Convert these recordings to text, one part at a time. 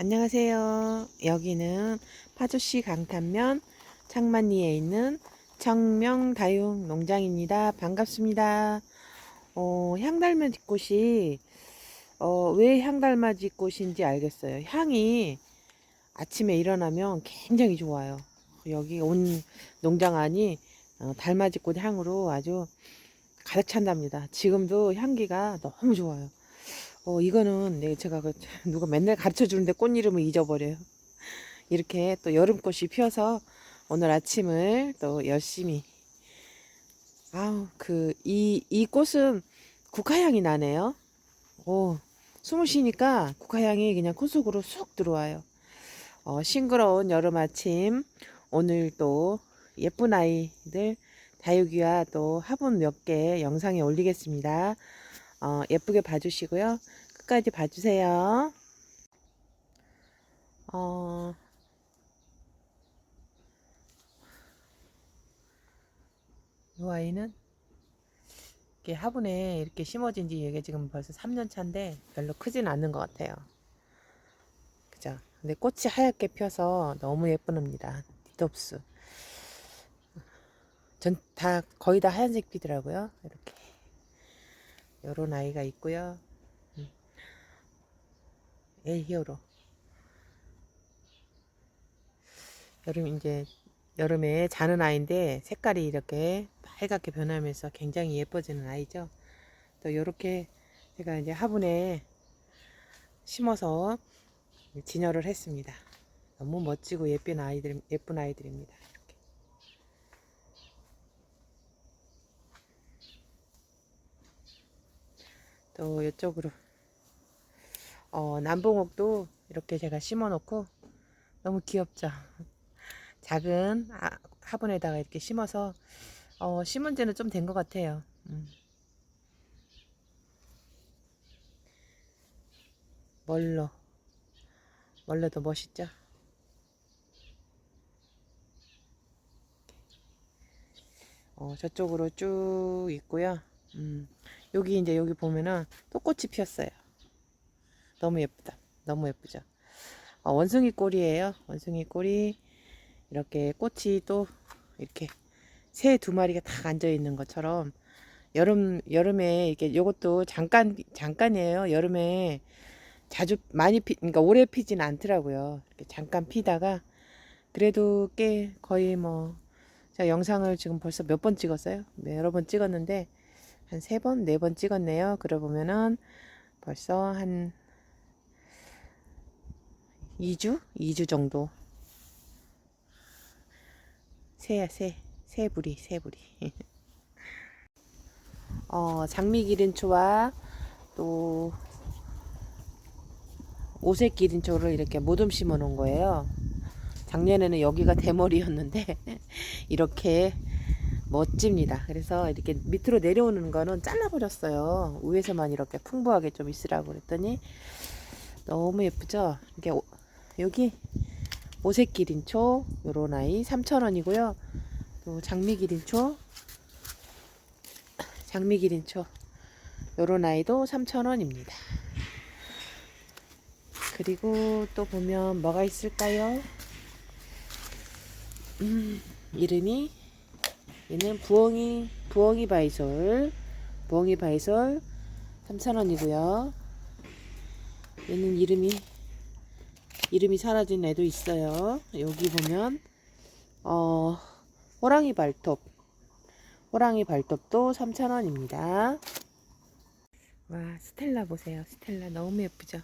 안녕하세요. 여기는 파주시 강탄면 창만리에 있는 청명다육 농장입니다. 반갑습니다. 어, 향달맞이 꽃이 어, 왜 향달맞이 꽃인지 알겠어요. 향이 아침에 일어나면 굉장히 좋아요. 여기 온 농장 안이 어, 달맞이 꽃 향으로 아주 가득 찬답니다. 지금도 향기가 너무 좋아요. 어, 이거는 네, 제가 그 누가 맨날 가르쳐 주는데 꽃 이름을 잊어버려요. 이렇게 또 여름꽃이 피어서 오늘 아침을 또 열심히 아우 그 이 이 꽃은 국화향이 나네요. 오 숨을 쉬니까 국화향이 그냥 코 속으로 쏙 들어와요. 어, 싱그러운 여름 아침 오늘 또 예쁜 아이들 다육이와 또 화분 몇 개 영상에 올리겠습니다. 어, 예쁘게 봐주시고요. 끝까지 봐주세요. 어, 이 아이는 이렇게 화분에 이렇게 심어진 지 이게 지금 벌써 3년 차인데 별로 크진 않는 것 같아요. 그죠? 근데 꽃이 하얗게 펴서 너무 예쁘답니다. 디덥스. 전 다 거의 다 하얀색 피더라고요. 이렇게. 요런 아이가 있고요. 음. 엘 히어로. 여름 이제 여름에 자는 아이인데 색깔이 이렇게 빨갛게 변하면서 굉장히 예뻐지는 아이죠. 또 요렇게 제가 이제 화분에 심어서 진열을 했습니다. 너무 멋지고 예쁜 아이들 예쁜 아이들입니다. 이렇게. 또 이쪽으로 어, 남봉옥도 이렇게 제가 심어 놓고 너무 귀엽죠. 작은 아, 화분에다가 이렇게 심어서 어, 심은 지는 좀 된 것 같아요. 음. 멀로 멀로도 멋있죠. 어, 저쪽으로 쭉 있고요. 음, 여기 이제 여기 보면은 또 꽃이 피었어요. 너무 예쁘다. 너무 예쁘죠. 어, 원숭이 꼬리예요. 원숭이 꼬리 이렇게 꽃이 또 이렇게 새 두 마리가 딱 앉아 있는 것처럼 여름 여름에 이게 요것도 잠깐 잠깐이에요. 여름에 자주 많이 피 그러니까 오래 피지는 않더라고요. 이렇게 잠깐 피다가 그래도 꽤 거의 뭐 제가 영상을 지금 벌써 몇 번 찍었어요. 네, 여러 번 찍었는데 한 세 번, 네 번 찍었네요. 그러 보면은 벌써 한 2주? 2주 정도. 새야, 새. 새부리, 새부리. 어, 장미 기린초와 또 오색 기린초를 이렇게 모듬 심어 놓은 거예요. 작년에는 여기가 대머리였는데 이렇게 멋집니다. 그래서 이렇게 밑으로 내려오는 거는 잘라버렸어요. 위에서만 이렇게 풍부하게 좀 있으라고 그랬더니 너무 예쁘죠? 오, 여기 오색 기린초 요런 아이 3,000원이고요. 또 장미 기린초 장미 기린초 요런 아이도 3,000원입니다. 그리고 또 보면 뭐가 있을까요? 음, 이름이 얘는 부엉이 부엉이 바이솔 부엉이 바이솔 3,000원이고요. 얘는 이름이 이름이 사라진 애도 있어요. 여기 보면 어 호랑이 발톱 호랑이 발톱도 3,000원입니다. 와 스텔라 보세요. 스텔라 너무 예쁘죠?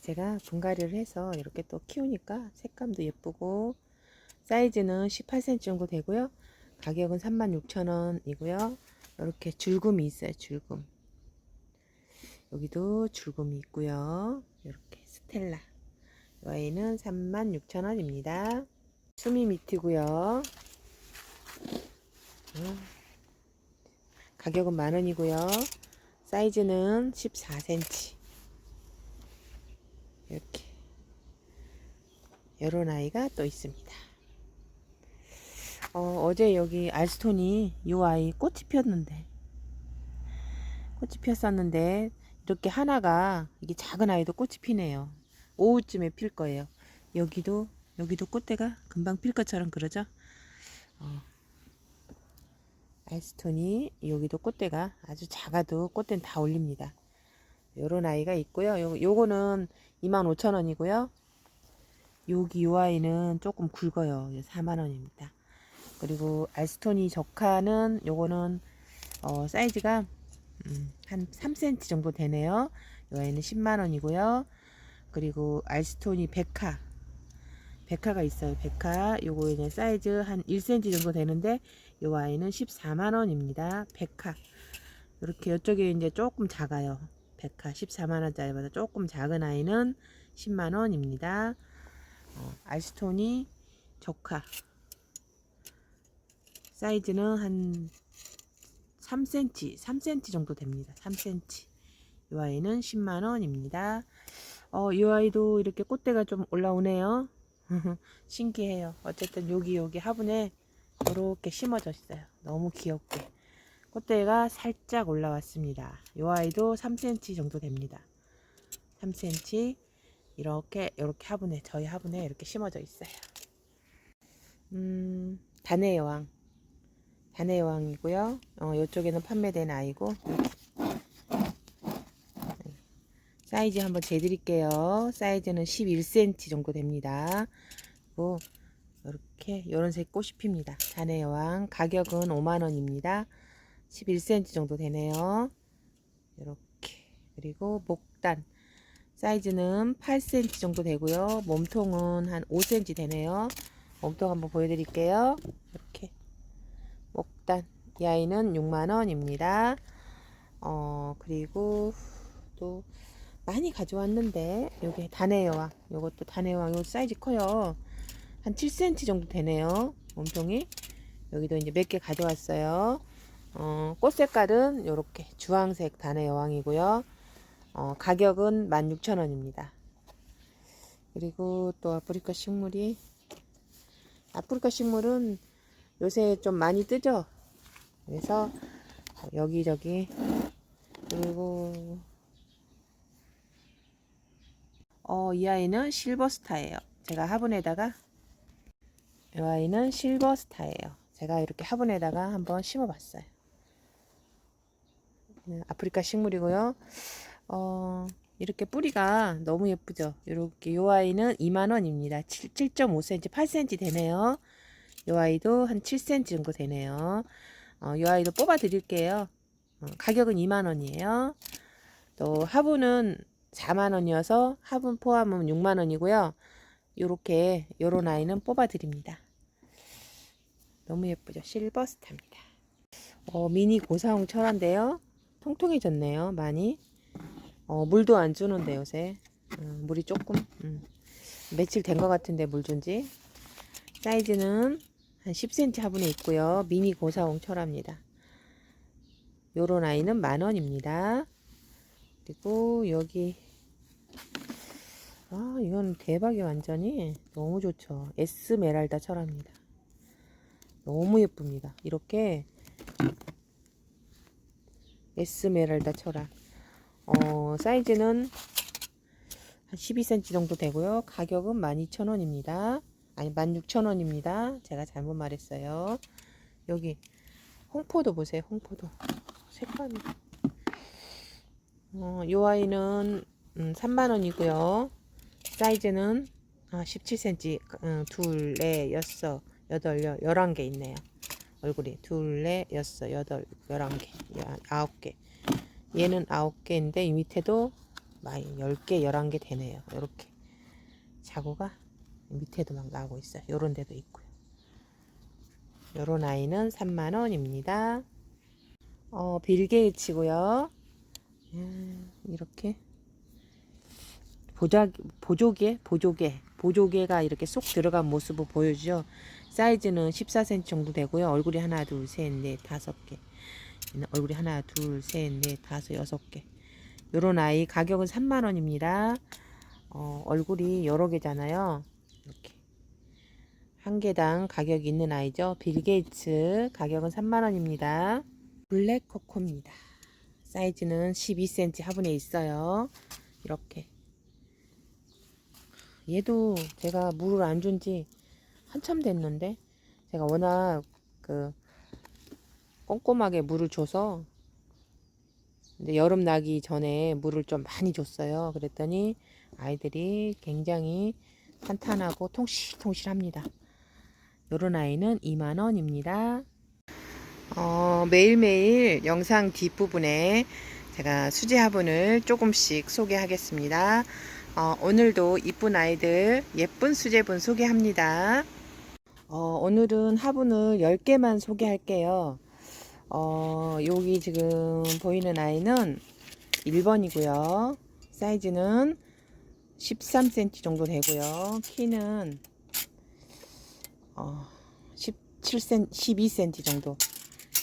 제가 분갈이를 해서 이렇게 또 키우니까 색감도 예쁘고 사이즈는 18cm 정도 되고요. 가격은 36,000원이고요. 이렇게 줄금이 있어요. 줄금. 여기도 줄금이 있고요. 이렇게 스텔라. 이 아이는 36,000원입니다. 수미 미트고요. 음. 가격은 만원이고요. 사이즈는 14cm. 이렇게 이런 아이가 또 있습니다. 어, 어제 여기 알스톤이 이 아이 꽃이 피었는데 꽃이 피었었는데 이렇게 하나가 이게 작은 아이도 꽃이 피네요. 오후쯤에 필 거예요. 여기도 여기도 꽃대가 금방 필 것처럼 그러죠. 어. 알스톤이 여기도 꽃대가 아주 작아도 꽃대는 다 올립니다. 요런 아이가 있고요. 요, 요거는 25,000원이고요. 여기 요 아이는 조금 굵어요. 4만원입니다. 그리고 알스톤이 적하는 요거는 어, 사이즈가 음, 한 3cm 정도 되네요. 요 아이는 10만원이고요. 그리고 알스톤이 백화 백화가 있어요. 백화 요거는 사이즈 한 1cm 정도 되는데 요 아이는 14만원입니다. 백화 이렇게 이쪽에 이제 조금 작아요. 백화 14만원짜리보다 조금 작은 아이는 10만원입니다. 어, 알스톤이 적화 사이즈는 한 3cm 3cm 정도 됩니다. 3cm 이 아이는 10만원입니다. 어, 이 아이도 이렇게 꽃대가 좀 올라오네요. 신기해요. 어쨌든 여기 여기 화분에 이렇게 심어져 있어요. 너무 귀엽게. 꽃대가 살짝 올라왔습니다. 이 아이도 3cm 정도 됩니다. 3cm 이렇게 이렇게 화분에 저희 화분에 이렇게 심어져 있어요. 음, 단의 여왕. 단의 여왕이고요. 어, 이쪽에는 판매된 아이고 사이즈 한번 재드릴게요. 사이즈는 11cm 정도 됩니다. 그리고 이렇게 이런 색 꽃이 핍니다. 단의 여왕 가격은 5만원입니다. 11cm 정도 되네요. 이렇게 그리고 목단 사이즈는 8cm 정도 되고요. 몸통은 한 5cm 되네요. 몸통 한번 보여드릴게요. 이렇게 목단 이 아이는 6만원입니다. 어 그리고 또 많이 가져왔는데 여기 단해여왕 요것도 단해여왕 요 사이즈 커요. 한 7cm 정도 되네요 몸통이. 여기도 이제 몇 개 가져왔어요. 어, 꽃 색깔은 요렇게 주황색 단해여왕이고요. 어, 가격은 16,000원입니다. 그리고 또 아프리카 식물이 아프리카 식물은 요새 좀 많이 뜨죠? 그래서 여기저기 그리고 어, 이 아이는 실버스타예요. 제가 화분에다가 이 아이는 실버스타예요. 제가 이렇게 화분에다가 한번 심어봤어요. 음, 아프리카 식물이고요. 어, 이렇게 뿌리가 너무 예쁘죠. 이렇게 이 아이는 2만원입니다. 7.5cm, 8cm 되네요. 이 아이도 한 7cm 정도 되네요. 어, 이 아이도 뽑아 드릴게요. 어, 가격은 2만원이에요. 또 화분은 4만원이어서 화분 포함은 6만원이고요. 요렇게 요런 아이는 뽑아 드립니다. 너무 예쁘죠? 실버스타입니다. 어, 미니 고사홍 철화인데요. 통통해졌네요. 많이. 어, 물도 안 주는데 요새. 음, 물이 조금 음, 며칠 된 것 같은데 물 준지. 사이즈는 한 10cm 화분에 있고요. 미니 고사홍 철화입니다. 요런 아이는 만원입니다. 그리고 여기 아 이건 대박이 완전히. 너무 좋죠. 에스메랄다 철합니다. 너무 예쁩니다. 이렇게 에스메랄다 철합 어 사이즈는 한 12cm 정도 되고요. 가격은 12,000원입니다. 아니 16,000원입니다. 제가 잘못 말했어요. 여기 홍포도 보세요 홍포도. 색감이. 어, 요 아이는 음, 3만원이고요. 사이즈는 아, 17cm 음, 둘, 넷, 여섯, 여덟, 여, 열한 개 있네요. 얼굴이 둘, 넷, 여섯, 여덟, 열한 개, 여- 아홉 개. 얘는 아홉 개인데 이 밑에도 많이 열 개, 열한 개 되네요. 이렇게 자구가 밑에도 막 나오고 있어요. 요런 데도 있고요. 요런 아이는 3만 원입니다. 어, 빌게이츠고요. 음, 이렇게 보자 보조개 보조개 보조개가 이렇게 쏙 들어간 모습을 보여주죠. 사이즈는 14cm 정도 되고요. 얼굴이 하나 둘 셋 넷 다섯 개 얼굴이 하나 둘 셋 넷 다섯 여섯 개 요런 아이 가격은 3만 원입니다. 어, 얼굴이 여러 개잖아요. 이렇게 한 개당 가격이 있는 아이죠. 빌게이츠 가격은 3만 원입니다. 블랙 코코입니다. 사이즈는 12cm 화분에 있어요. 이렇게. 얘도 제가 물을 안 준 지 한참 됐는데 제가 워낙 그 꼼꼼하게 물을 줘서 근데 여름 나기 전에 물을 좀 많이 줬어요. 그랬더니 아이들이 굉장히 탄탄하고 통실통실합니다. 요런 아이는 2만원입니다. 어, 매일매일 영상 뒷부분에 제가 수제 화분을 조금씩 소개하겠습니다. 어, 오늘도 이쁜 아이들 예쁜 수제분 소개합니다. 어, 오늘은 화분을 10개만 소개할게요. 어, 여기 지금 보이는 아이는 1번이고요. 사이즈는 13cm 정도 되고요. 키는 어, 17cm, 12cm 정도.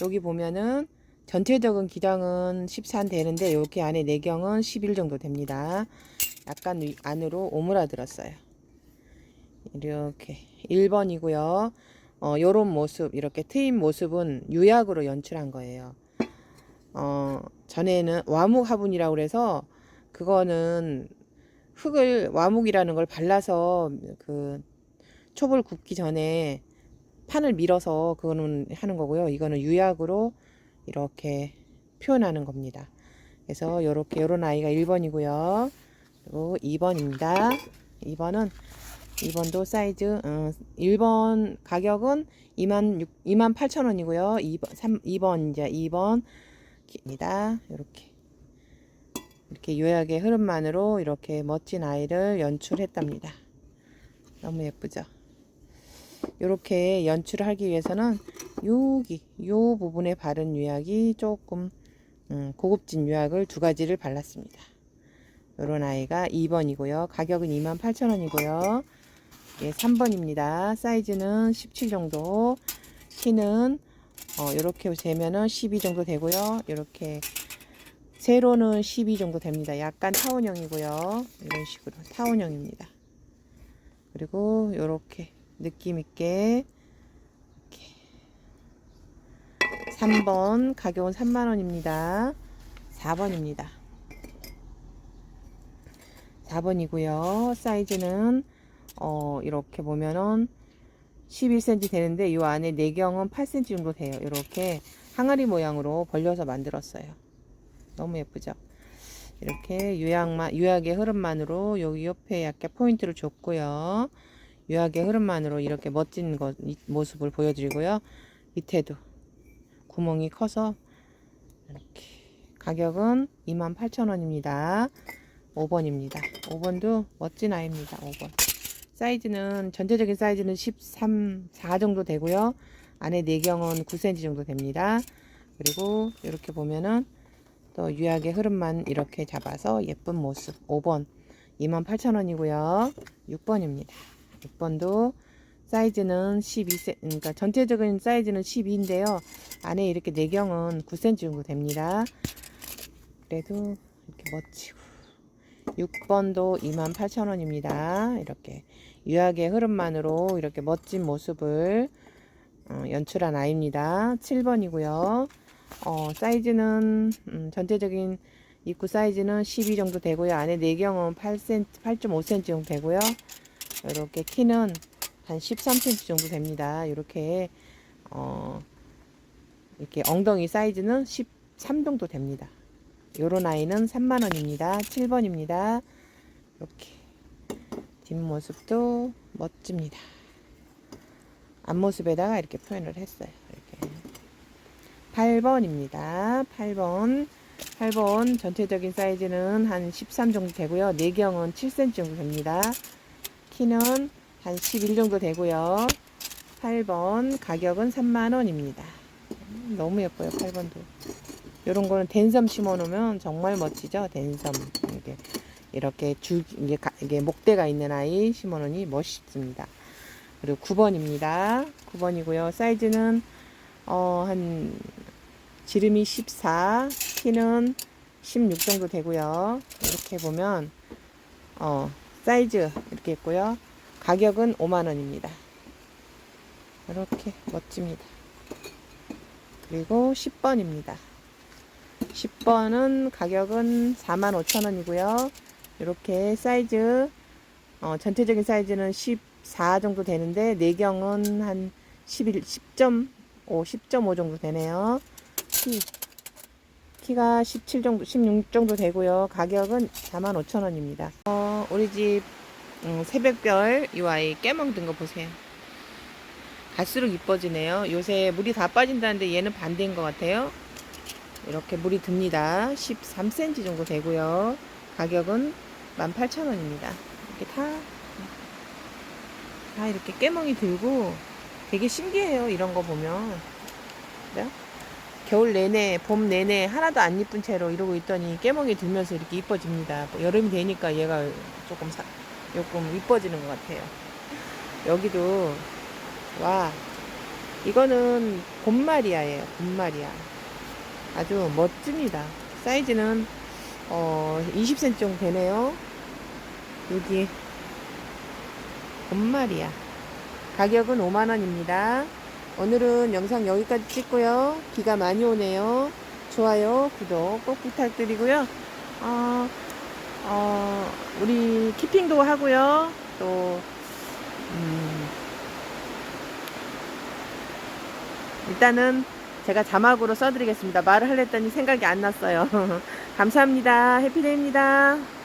여기 보면은 전체적인 기장은 14 되는데 여기 안에 내경은 11 정도 됩니다. 약간 위- 안으로 오므라들었어요. 이렇게 1번이고요. 어, 요런 모습, 이렇게 트인 모습은 유약으로 연출한 거예요. 어, 전에는 와묵 화분이라고 그래서 그거는 흙을 와묵이라는 걸 발라서 그 촉을 굽기 전에 판을 밀어서 그거는 하는 거고요. 이거는 유약으로 이렇게 표현하는 겁니다. 그래서 요렇게 요런 아이가 1번이고요. 그리고 2번입니다. 2번은 2번도 사이즈 어, 1번 가격은 2만 6, 2만 8천 원이고요. 2번 3 2번 이제 2번입니다. 이렇게 이렇게 요약의 흐름만으로 이렇게 멋진 아이를 연출했답니다. 너무 예쁘죠? 이렇게 연출을 하기 위해서는 여기 요 부분에 바른 유약이 조금 음, 고급진 유약을 두 가지를 발랐습니다. 요런 아이가 2번이고요. 가격은 28,000원이고요. 예, 3번입니다. 사이즈는 17 정도. 키는 어, 이렇게 재면은 12 정도 되고요. 이렇게 세로는 12 정도 됩니다. 약간 타원형이고요. 이런 식으로 타원형입니다. 그리고 이렇게 느낌 있게 이렇게 3번 가격은 3만 원입니다. 4번입니다. 4번이고요. 사이즈는 어, 이렇게 보면은 11cm 되는데 이 안에 내경은 8cm 정도 돼요. 이렇게 항아리 모양으로 벌려서 만들었어요. 너무 예쁘죠? 이렇게 유약만 유약의 흐름만으로 여기 옆에 약간 포인트를 줬고요. 유약의 흐름만으로 이렇게 멋진 것, 이 모습을 보여드리고요. 밑에도 구멍이 커서 이렇게 가격은 28,000원입니다. 5번입니다. 5번도 멋진 아이입니다. 5번. 사이즈는 전체적인 사이즈는 13, 4 정도 되고요. 안에 내경은 9cm 정도 됩니다. 그리고 이렇게 보면은 또 유약의 흐름만 이렇게 잡아서 예쁜 모습 5번 28,000원이고요. 6번입니다. 6번도 사이즈는 12cm, 그러니까 전체적인 사이즈는 12인데요. 안에 이렇게 내경은 9cm 정도 됩니다. 그래도 이렇게 멋지고 6번도 28,000원입니다. 이렇게 유약의 흐름만으로 이렇게 멋진 모습을 어, 연출한 아이입니다. 7번이고요. 어, 사이즈는 음, 전체적인 입구 사이즈는 12 정도 되고요. 안에 내경은 8cm, 8.5cm 정도 되고요. 이렇게 키는 한 13cm 정도 됩니다. 이렇게 어, 이렇게 엉덩이 사이즈는 13 정도 됩니다. 요런 아이는 3만원입니다. 7번입니다. 이렇게 뒷모습도 멋집니다. 앞모습에다가 이렇게 표현을 했어요. 이렇게 8번입니다. 8번 8번 전체적인 사이즈는 한 13 정도 되고요. 내경은 7cm 정도 됩니다. 키는 한 11 정도 되고요. 8번 가격은 3만원입니다. 너무 예뻐요. 8번도. 이런 거는 댄섬 심어 놓으면 정말 멋지죠. 댄섬. 이게 이렇게 줄 이게, 가, 이게 목대가 있는 아이 심어 놓으니 멋있습니다. 그리고 9번입니다. 9번이고요. 사이즈는 어, 한 지름이 14, 키는 16 정도 되고요. 이렇게 보면 어, 사이즈 이렇게 있고요. 가격은 5만 원입니다. 이렇게 멋집니다. 그리고 10번입니다. 10번은 가격은 45,000원이고요. 이렇게 사이즈 어, 전체적인 사이즈는 14 정도 되는데 내경은 한 11, 10.5, 10.5 정도 되네요. 키, 키가 17 정도, 16 정도 되고요. 가격은 45,000원입니다. 어, 우리 집 음, 새벽별 이 아이 든거 보세요. 갈수록 이뻐지네요. 요새 물이 다 빠진다는데 얘는 반대인 것 같아요. 이렇게 물이 듭니다. 13cm 정도 되고요. 가격은 18,000원입니다. 이렇게 다, 다 이렇게 깨멍이 들고 되게 신기해요. 이런 거 보면. 그죠? 겨울 내내, 봄 내내 하나도 안 이쁜 채로 이러고 있더니 깨멍이 들면서 이렇게 이뻐집니다. 뭐 여름이 되니까 얘가 조금 사, 조금 이뻐지는 것 같아요. 여기도 와 이거는 곰마리아예요. 곰마리아 아주 멋집니다. 사이즈는 어 20cm 정도 되네요. 여기 곰마리아 가격은 5만원입니다. 오늘은 영상 여기까지 찍고요. 비가 많이 오네요. 좋아요, 구독 꼭 부탁드리고요. 어, 어, 우리 키핑도 하고요. 또, 음, 일단은 제가 자막으로 써드리겠습니다. 말을 하려 했더니 생각이 안 났어요. 감사합니다. 해피데이입니다.